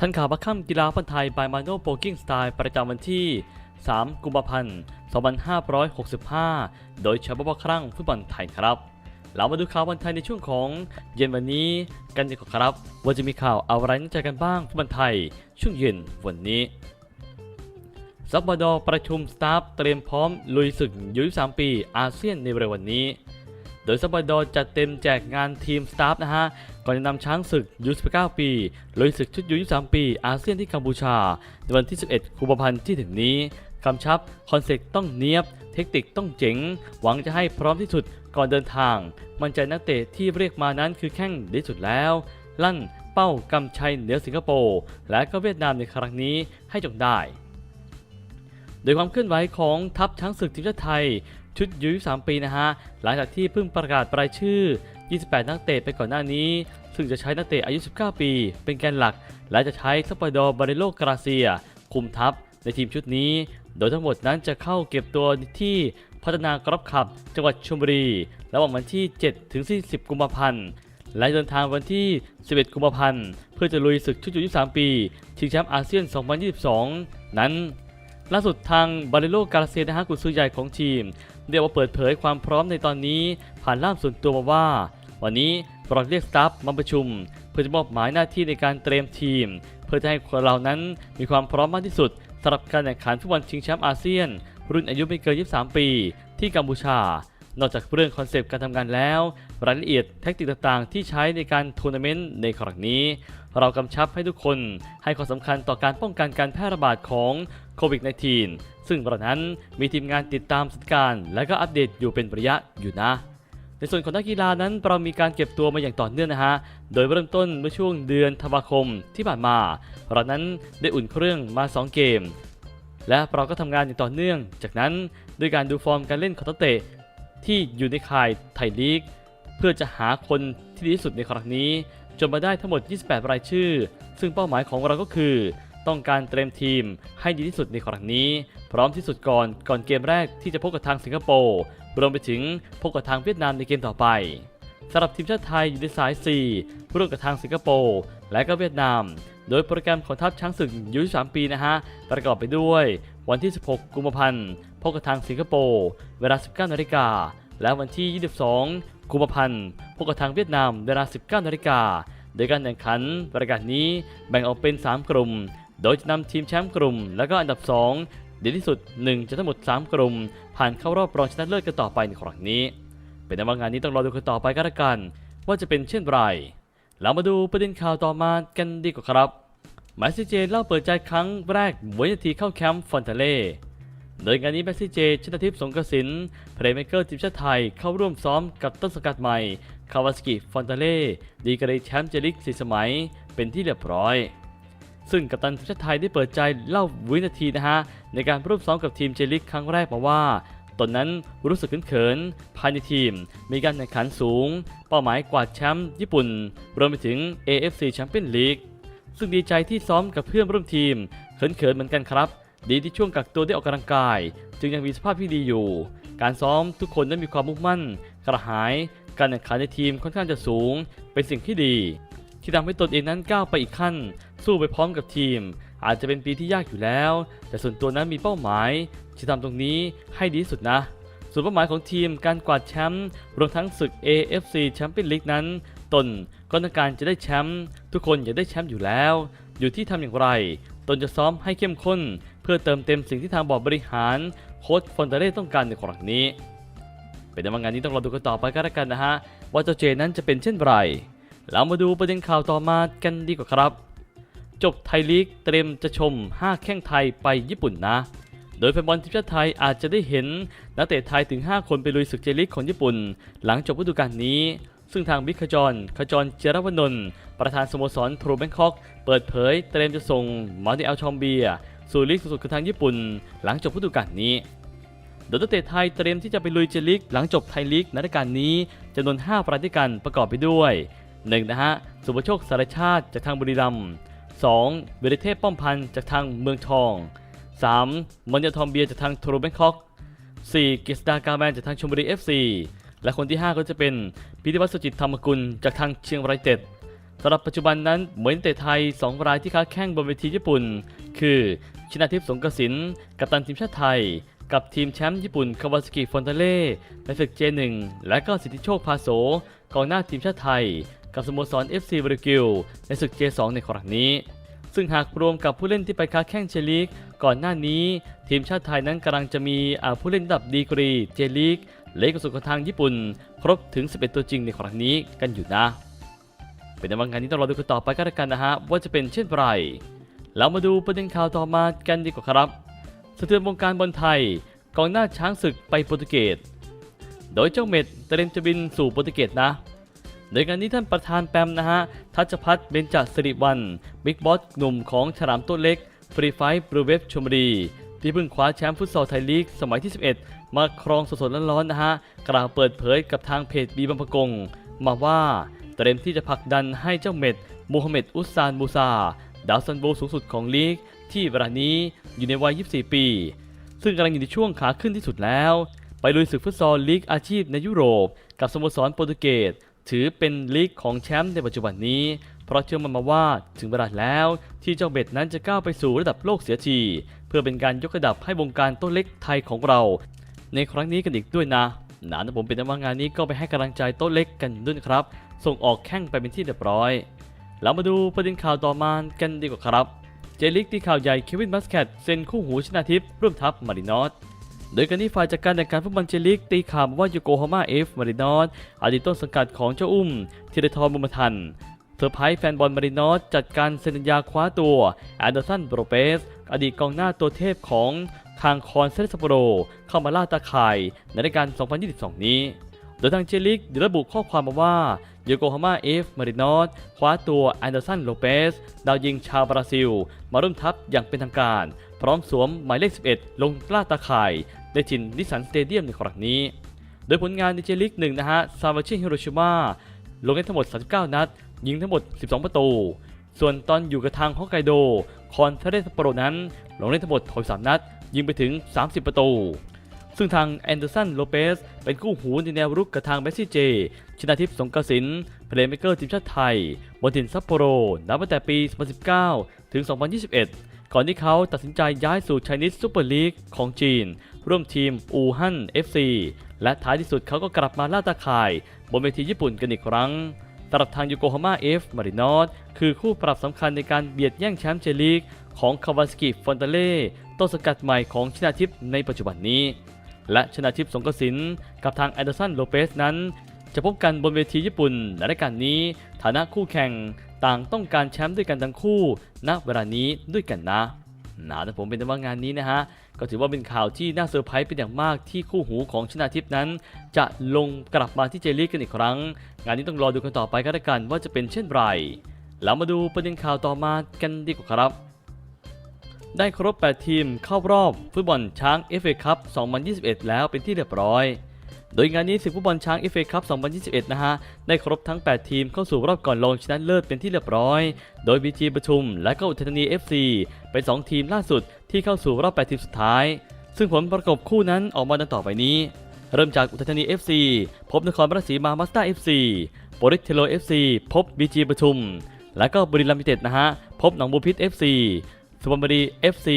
ทันข่าวบัคคัมกีฬาฟุตบอลไทยบายมาโนโปกิ้งสไตล์ประจำวันที่ 3 กุมภาพันธ์ 2565 โดยเฉพาะครั้งฟุตบอลไทยครับ เรามาดูข่าวบอลไทยในช่วงของเย็นวันนี้กันดีกว่าครับ ว่าจะมีข่าวอะไรน่าใจกันบ้างฟุตบอลไทย ช่วงเย็นวันนี้ซับบดอประชุมสตาฟเตรียมพร้อมลุยศึกยู23ปีอาเซียนในเร็ววันนี้ โดยซับบดอจัดเต็มแจกงานทีมสตาฟนะฮะ ก่อนจะนำช้างศึกยู19 ปีลุยศึกชุดยู23 ปี อาเซียนที่กัมพูชา ในวันที่ 11 กุมภาพันธ์ที่ถึงนี้คำชับคอนเซ็ปต์ต้องเนียบ เทคนิคต้องเจ๋ง หวังจะให้พร้อมที่สุดก่อนเดินทาง มั่นใจนักเตะที่เรียกมานั้นคือแข้งดีสุดแล้ว ลั่นเป้ากำชัยเหนือสิงคโปร์และก็เวียดนามในครั้งนี้ให้จงได้ โดยความเคลื่อนไหวของทัพช้างศึกทีมชาติไทย ชุดยู23ปีนะฮะ หลังจากที่เพิ่งประกาศรายชื่อ 28 นักเตะไปก่อนหน้านี้ ซึ่งจะใช้นักเตะอายุ 19 ปี เป็นแกนหลัก และจะใช้ซัปปอร์ดอร์บาริโลกราเซีย คุมทัพในทีมชุดนี้ โดยทั้งหมดนั้นจะเข้าเก็บตัวที่พัฒนากรับขับจังหวัดชลบุรี ระหว่างวันที่ 7 ถึง 40 กุมภาพันธ์ และเดินทางวันที่ 11 กุมภาพันธ์ เพื่อจะลุยศึกชุดยู23 ปี ชิงแชมป์อาเซียน 2022 นั้นล่าสุดทางบาริโลกาลาเซนะฮะกุซือใหญ่ของทีม ได้ออกมาเปิดเผยความพร้อมในตอนนี้ ผ่านล่ามส่วนตัวมาว่า วันนี้เราเรียกสตาฟมาประชุม เพื่อจะมอบหมายหน้าที่ในการเตรียมทีม เพื่อจะให้คนเรานั้นมีความพร้อมมากที่สุดสำหรับการแข่งขันฟุตบอลชิงแชมป์อาเซียน รุ่นอายุไม่เกิน 23 ปี ที่กัมพูชา นอกจากเรื่องคอนเซปต์การทำงานแล้ว รายละเอียดแทคติกต่างๆ ที่ใช้ในการทัวร์นาเมนต์ในครั้งนี้เรากำชับให้ทุกคนให้ความสำคัญต่อการป้องกันการแพร่ระบาดของโควิด -19 ซึ่งเรานั้นมีทีมงานติดตามสถานการณ์และก็อัปเดตอยู่เป็นระยะอยู่นะ ในส่วนของนักกีฬานั้นเรามีการเก็บตัวมาอย่างต่อเนื่องนะฮะ โดยเริ่มต้นเมื่อช่วงเดือนธันวาคมที่ผ่านมา เรานั้นได้อุ่นเครื่องมา 2 เกม และเราก็ทำงานอย่างต่อเนื่อง จากนั้นด้วยการดูฟอร์มการเล่นของนักเตะที่อยู่ในข่ายไทยลีกเพื่อจะหาคนที่ดีที่สุดในครั้งนี้ จนมาได้ทั้งหมด 28 รายชื่อ ซึ่งเป้าหมายของเราก็คือ ต้องการเตรียมทีมให้ดีที่สุดในครั้งนี้ พร้อมที่สุดก่อนก่อนเกมแรกที่จะพบกับทางสิงคโปร์รวมไปถึงพบกับทางเวียดนามในเกมต่อไปสำหรับทีมชาติไทยอยู่ในสาย 4 ร่วมกับทางสิงคโปร์และก็เวียดนาม โดยโปรแกรมของทัพช้างศึกยู23ปีนะฮะ ประกอบไปด้วย วันที่ 16 กุมภาพันธ์พบกับทางสิงคโปร์เวลา 19นาฬิกา และวันที่ 22 กุมภาพันธ์พบกับทางเวียดนามเวลา 19นาฬิกาโดยการแข่งขันประกาศนี้แบ่งออกเป็น 3 กลุ่ม โดยจะนำทีมแชมป์กลุ่ม และก็อันดับ 2 ดีที่สุด 1 จะทั้งหมด 3 กลุ่ม ผ่านเข้ารอบรองชนะเลิศกันต่อไปในครั้งนี้ เป็นในว่างานนี้ต้องรอดูกันต่อไปกันละกัน ว่าจะเป็นเช่นไรเรามาดูประเด็นข่าวต่อมากันดีกว่าครับแมสซี่เจเล่าเปิดใจครั้งแรกบนนาทีเข้าแคมป์ฟอนเทเล่ โดยงานนี้แมสซี่เจชนาทิพย์สงกระสินเพลย์เมเกอร์ทีมชาติไทยเข้าร่วมซ้อมกับต้นสกัดใหม่ คาวาสกิ ฟอนเทเล่ ดีกรีแชมป์เจลิกสีสมัย เป็นที่เรียบร้อย ซึ่งกัปตันทีมชาติไทยได้เปิดใจเล่าวินาทีนะฮะ ในการร่วมซ้อมกับทีมเจลิกครั้งแรกมาว่าตอนนั้นรู้สึกเขินๆภายในทีม มีการแข่งขันสูง เป้าหมายกวาดแชมป์ญี่ปุ่น รวมไปถึง AFC Champions League ซึ่งดีใจที่ซ้อมกับเพื่อนร่วมทีม เขินๆเหมือนกันครับ ดีที่ช่วงกักตัวได้ออกกำลังกาย จึงยังมีสภาพที่ดีอยู่ การซ้อมทุกคนนั้มีความมุ่งมั่น กระหาย การแข่งขันในทีมค่อนข้างจะสูง เป็นสิ่งที่ดี ที่ทำให้ตนเองนั้นก้าวไปอีกขั้น สู้ไปพร้อมกับทีม อาจจะเป็นปีที่ยากอยู่แล้ว แต่ส่วนตัวนั้นมีเป้าหมายที่ทำตรงนี้ให้ดีสุดนะส่วนเป้าหมายของทีมการกวาดแชมป์รวมทั้งศึก AFC Champions League นั้น ตนก็ต้องการจะได้แชมป์ทุกคนอยากได้แชมป์อยู่แล้ว อยู่ที่ทำอย่างไร ตนจะซ้อมให้เข้มข้น พื่อเติมเต็มสิ่งที่ทางบอร์ดบริหารโค้ชฟอนเตเล่ต้องการในครั้งนี้ เป็นในวันงานนี้ต้องรอดูกันต่อไปก็แล้วกันนะฮะ ว่าเจ้าเจนั้นจะเป็นเช่นไรเรามาดูประเด็นข่าวต่อมากันดีกว่าครับ จบไทยลีกเตรียมจะชม 5 แข้งไทยไปญี่ปุ่นนะ โดยแฟนบอลทีมชาติไทยอาจจะได้เห็นนักเตะไทยถึง 5 คนไปลุยศึกเจลีกของญี่ปุ่น หลังจบฤดูกาลนี้ซึ่งทางบิ๊กขจร ขจรเจรวนนท์ประธานสโมสรทรูแบงคอก เปิดเผยเตรียมจะส่งมาดิเอลชอมเบีย สู่ลีกสูงสุดขอทางญี่ปุ่น หลังจบฤดูกาลนี้ โดยนักเตะไทยเตรียมที่จะไปลุยเจลีกหลังจบไทยลีกในฤดูกาลนี้จำนวน5ประเด้วยกันประกอบไปด้วย 1. นะฮะสุภโชคสารชาติจากทางบุรีรัมย์ 2. วิริเทพป้อมพันธ์จากทางเมืองทอง 3. มอนยาทอมเบียจากทางทรูแบงคอก 4. กฤษดากาแมนจากทางชลบุรี FC และคนที่ 5 ก็จะเป็นพิธิวัฒน์สุจิตธรรมกุลจากทางเชียงรายเจ็ดสำหรับปัจจุบันนั้นเหมือนแต่ไทย 2 รายที่ค้าแข่งบนเวทีญี่ปุ่น คือชนาทิพย์สงกระสินกัปตันทีมชาติไทย กับทีมแชมป์ญี่ปุ่นคาวาสกิฟอนเตเล่ในศึก J1 และก็สิทธิโชคพาโสกองหน้าทีมชาติไทย กับสโมสร FC บริกิลในศึก J2 ในครั้งนี้ ซึ่งหากรวมกับผู้เล่นที่ไปค้าแข่งเจลีก ก่อนหน้านี้ ทีมชาติไทยนั้นกำลังจะมีผู้เล่นระดับดีกรีเจลีกเล็กสุดของทางญี่ปุ่น ครบถึง 11 ตัวจริงในครั้งนี้กันอยู่นะ เป็นในว่างานนี้ต้องรอดูกันต่อไปก็แล้วกันนะฮะว่าจะเป็นเช่นไร เรามาดูประเด็นข่าวต่อมากันดีกว่าครับสะเทือนวงการบอลไทยกองหน้าช้างศึกไปโปรตุเกส โดยเจ้าเม็ดเตรียมจะบินสู่โปรตุเกสนะ โดยงานนี้ท่านประธานแปมนะฮะ ทัชพัฒน์เบญจสิริวัลบิ๊กบอสหนุ่มของฉลามตัวเล็ก ฟรีไฟบรูเวฟชมบุรี ที่เพิ่งคว้าแชมป์ฟุตซอลไทยลีกสมัยที่ 11 มาครองสดๆร้อนๆนะฮะ กล่าวเปิดเผยกับทางเพจบีบัมพกง มาว่าเตรียมที่จะผลักดันให้เจ้าเม็ดมูฮัมเหม็ดอุสซานมูซา ดาวซันโบสูงสุดของลีก ที่เวลานี้อยู่ในวัย 24 ปี ซึ่งกำลังอยู่ในช่วงขาขึ้นที่สุดแล้ว ไปลุยศึกฟุตซอลลีกอาชีพในยุโรป กับสโมสรโปรตุเกสถือเป็นลีกของแชมป์ในปัจจุบันนี้ เพราะเชื่อมันมาว่าถึงเวลาแล้วที่เจ้าเบ็ดนั้นจะก้าวไปสู่ระดับโลกเสียที เพื่อเป็นการยกระดับให้วงการโต้นเล็กไทยของเรา ในครั้งนี้กันอีกด้วยนะหนานะผมเป็นนักว่างานนี้ก็ไปให้กำลังใจโต้นเล็กกันด้วยครับ ส่งออกแข้งไปเป็นที่เรียบร้อย เรามาดูประเด็นข่าวต่อมากันดีกว่าครับ เจลิกที่ข่าวใหญ่เควินบัสแคตเซ็นคู่หูชนาทิพย์ร่วมทัพมารินอสโดยการที่ฝ่ายจัดการแข่งขันฟุตบอลเจลิกตีข่าวว่าโยโกฮาม่าเอฟมารินอสอดีตต้นสังกัดของเจ้าอุ้มธีรทรบุญมาทันเซอร์ไพรส์แฟนบอลมารินอสจัดการเซ็นสัญญาคว้าตัวแอนเดอร์สันโบรเปสอดีตกองหน้าตัวเทพของคางคอนเซเลสโปโรเข้ามาล่าตาข่ายในรายการ 2022 นี้ โดยทางเจลิกดระบุข้อความมาว่าโยโกฮาม่าเอฟมารินอสคว้าตัวแอนเดอร์สันโลเปสดาวยิงชาวบราซิล มาร่วมทัพอย่างเป็นทางการ พร้อมสวมหมายเลข 11 ลงล่าตาข่ายในจินนิสันสเตเดียมในครั้งนี้ โดยผลงานในเจลิกหนึ่งนะฮะซาวาชิฮิโรชิมาลงเล่นทั้งหมด 39 นัด ยิงทั้งหมด 12 ประตู ส่วนตอนอยู่กับทางฮอกไกโด คอนเทเรสโปโรนั้น ลงเล่นทั้งหมด63นัด ยิงไปถึง 30 ประตู ซึ่งทางแอนเดอร์สันโลเปสเป็นคู่หูในแนวรุกกับทางเมสซี่เจ ชนาทิพย์สงกระสินเพลย์เมเกอร์ทีมชาติไทย บนถิ่นซัปโปโร นับตั้งแต่ปี 2019 ถึง 2021 ก่อนที่เขาตัดสินใจย้ายสู่ไชนีสซูเปอร์ลีกของจีน ร่วมทีมอูฮั่น FC และท้ายที่สุดเขาก็กลับมาล่าตาข่าย บนเวทีญี่ปุ่นกันอีกครั้งสำหรับทางยูโกฮาม่าเอฟมารินอสคือคู่ปรับสำคัญในการเบียดแย่งแชมป์เจลีกของคาวาสกิฟอนเตเล่ต้นสกัดใหม่ของชนาทิพย์ในปัจจุบันนี้ และชนาทิพย์สงกระสินกับทางแอนเดอร์สันโลเปสนั้น จะพบกันบนเวทีญี่ปุ่นในรายการนี้ ฐานะคู่แข่งต่างต้องการแชมป์ด้วยกันทั้งคู่ณเวลานี้ด้วยกันนะนะแต่ผมเป็นแต่ว่างานนี้นะฮะ ก็ถือว่าเป็นข่าวที่น่าเซอร์ไพรส์เป็นอย่างมากที่คู่หูของชนาทิพย์นั้น จะลงกลับมาที่เจลีกกันอีกครั้ง งานนี้ต้องรอดูกันต่อไปก็แล้วกันว่าจะเป็นเช่นไรเรามาดูประเด็นข่าวต่อมากันดีกว่าครับ ได้ครบ 8 ทีมเข้ารอบฟุตบอลช้าง FA คัพ2021 แล้วเป็นที่เรียบร้อย โดยงานนี้ศึกฟุตบอลช้าง FA คัพ2021 นะฮะ ได้ครบทั้ง 8 ทีมเข้าสู่รอบก่อนรองชนะเลิศเป็นที่เรียบร้อย โดย BG ประชุม และก็อุทัยธานี FC เป็น 2 ทีมล่าสุดที่เข้าสู่รอบ 8 ทีมสุดท้าย ซึ่งผลประกบคู่นั้นออกมาดังต่อไปนี้ เริ่มจากอุทัยธานี FC พบนครราชสีมามาสเตอร์ FC โปริสเทโล FC พบ BG ประชุมและก็บุรีรัมย์ยูไนเต็ดนะฮะ พบหนองบัวพิษ FC สุพรรณบุรี FC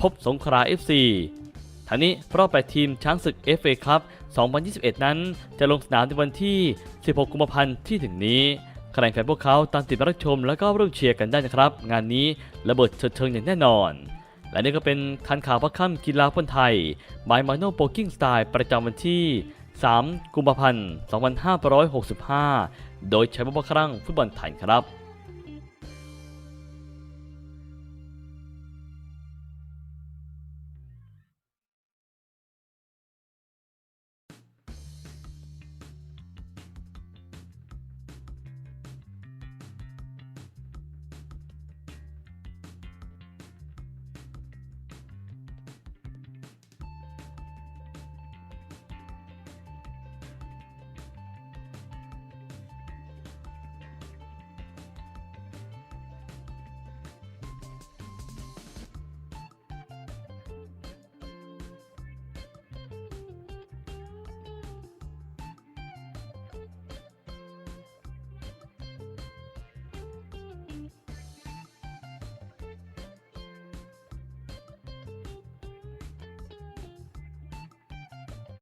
พบสงขลา FC ทั้งนี้รอบ8ทีมช้างศึก FA ครับ 2021 นั้นจะลงสนามในวันที่ 16 กุมภาพันธ์ที่ถึงนี้ใครแฟนพวกเขาตามติดรับชมแล้วก็ร่วมเชียร์กันได้นะครับ งานนี้ระเบิดเชิงอย่างแน่นอน และนี่ก็เป็นทันข่าวพักค่ำกีฬาคนไทย by m a n o p o k i n g Style ประจำวันที่ 3 กุมภาพันธ์ 2565 โดยใช้บุพครั้งฟุตบอลไทยครับ